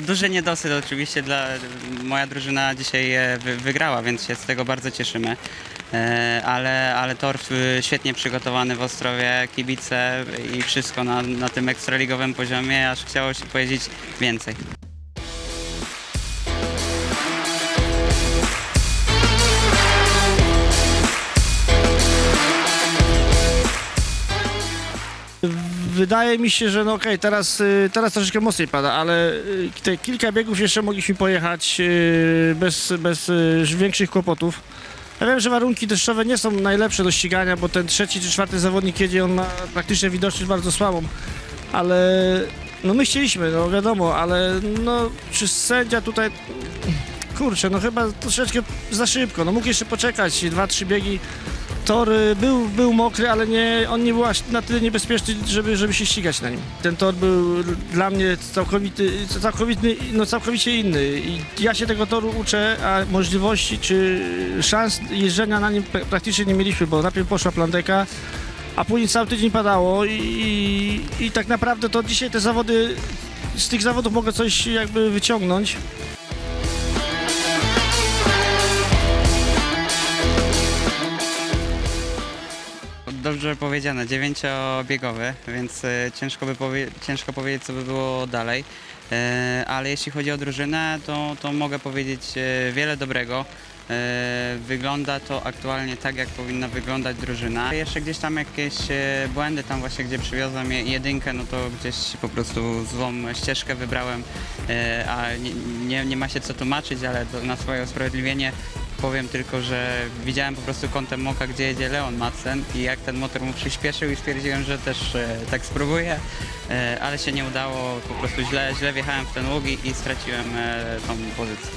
Duży niedosyt oczywiście dla moja drużyna dzisiaj e, wy- wygrała, więc się z tego bardzo cieszymy. E, Ale, ale tor e, świetnie przygotowany w Ostrowie, kibice i wszystko na, na tym ekstraligowym poziomie, aż chciało się powiedzieć więcej. Wydaje mi się, że no okej, teraz, y, teraz troszeczkę mocniej pada, ale y, te kilka biegów jeszcze mogliśmy pojechać y, bez, bez większych kłopotów. Ja wiem, że warunki deszczowe nie są najlepsze do ścigania, bo ten trzeci czy czwarty zawodnik jedzie, on ma praktycznie widoczność bardzo słabą, ale no my chcieliśmy, no wiadomo, ale no czy sędzia tutaj, kurczę, no chyba troszeczkę za szybko, no mógł jeszcze poczekać, dwa, trzy biegi, Tor y, był, był mokry, ale nie, on nie był aż na tyle niebezpieczny, żeby, żeby się ścigać na nim. Ten tor był dla mnie całkowity, całkowity, no całkowicie inny. I ja się tego toru uczę, a możliwości czy szans jeżdżenia na nim pra- praktycznie nie mieliśmy, bo najpierw poszła plandeka, a później cały tydzień padało i, i, i tak naprawdę to dzisiaj te zawody, z tych zawodów mogę coś jakby wyciągnąć. Dobrze powiedziane, dziewięciobiegowy, więc e, ciężko, by powie, ciężko powiedzieć, co by było dalej. E, Ale jeśli chodzi o drużynę, to, to mogę powiedzieć e, wiele dobrego. Wygląda to aktualnie tak, jak powinna wyglądać drużyna. Jeszcze gdzieś tam jakieś błędy, tam właśnie gdzie przywiozłem je- jedynkę, no to gdzieś po prostu złą ścieżkę wybrałem, a nie, nie, nie ma się co tłumaczyć, ale na swoje usprawiedliwienie Powiem tylko, że widziałem po prostu kątem oka, gdzie jedzie Leon Madsen i jak ten motor mu przyspieszył i stwierdziłem, że też e, tak spróbuję, e, ale się nie udało, po prostu źle, źle wjechałem w ten ług i, i straciłem e, tą pozycję.